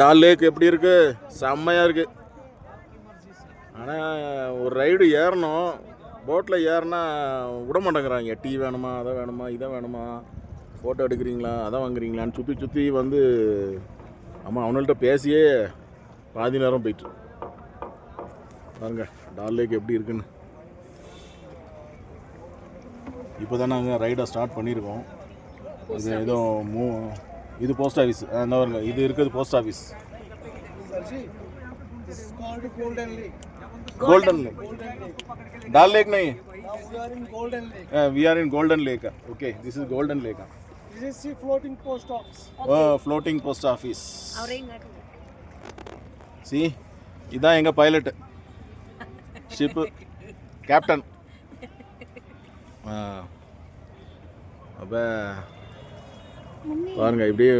டால் லேக் எப்படி இருக்கு? செம்மையாக இருக்கு. ஆனால் ஒரு ரைடு ஏறணும். போட்டில் ஏறினா விட மாட்டேங்கிறாங்க. டீ வேணுமா அதை வேணுமா இதை வேணுமா? ஃபோட்டோ எடுக்கிறீங்களா அதை வாங்குறீங்களான்னு சுற்றி சுற்றி வந்து ஆமாம் அவங்கள்ட்ட பேசியே பாதி நேரம் போயிட்டு பாருங்க டால் லேக் எப்படி இருக்குன்னு. இப்போ தான் நாங்கள் ரைடை ஸ்டார்ட் பண்ணியிருக்கோம். அது ஏதோ மூ இது போஸ்ட் ஆஃபீஸ் அந்த பாருங்க இது இருக்கிறது post office Sarji, this is called Golden Lake. Golden Lake Dal Lake नहीं Now we are in Golden Lake. We are in Golden Lake okay this is Golden Lake This is the floating post office. Floating post office அவரையும் காட்டுங்க C இதான் எங்கள் pilot ship captain அப்போ பாருங்க இப்படியே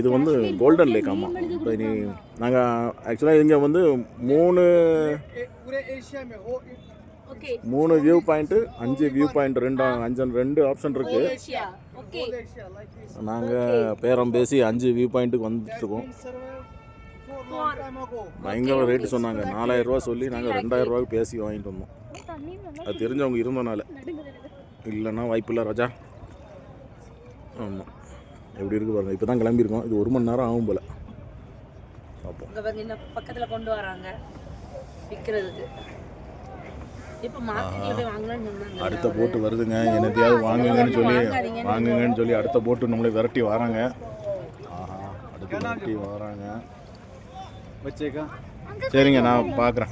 இது வந்து கோல்டன் லேக் ஆமாம் இப்போ நீ நாங்கள் ஆக்சுவலாக இங்கே வந்து மூணு மூணு வியூ பாயிண்ட்டு அஞ்சு வியூ பாயிண்ட் ரெண்டு அஞ்சு ரெண்டு ஆப்ஷன் இருக்குது நாங்கள் பேரம் பேசி அஞ்சு வியூ பாயிண்ட்டுக்கு வந்துட்டுருக்கோம். பயங்கர ரேட்டு சொன்னாங்க. நாலாயிரம் ரூபா சொல்லி நாங்கள் ரெண்டாயிரம் ரூபாய்க்கு பேசி வாங்கிட்டு வந்தோம். அது தெரிஞ்சவங்க இருந்தனால. இல்லைன்னா வாய்ப்பு இல்லை ராஜா. ஆமாம் எப்படி இருக்கு பாருங்கள் இப்போ தான் கிளம்பியிருக்கோம். இது ஒரு மணி நேரம் ஆகும் போல. பார்ப்போம் பக்கத்தில் கொண்டு வராங்க. விற்கிறதுக்கு அடுத்த போட்டு வருதுங்க. என்னத்தையாவது வாங்குங்கன்னு சொல்லி வாங்குங்கன்னு சொல்லி அடுத்த போட்டு நம்மளே விரட்டி வராங்க. ஆஹா அடுத்து விரட்டி வராங்க. சரிங்க நான் பார்க்குறேன்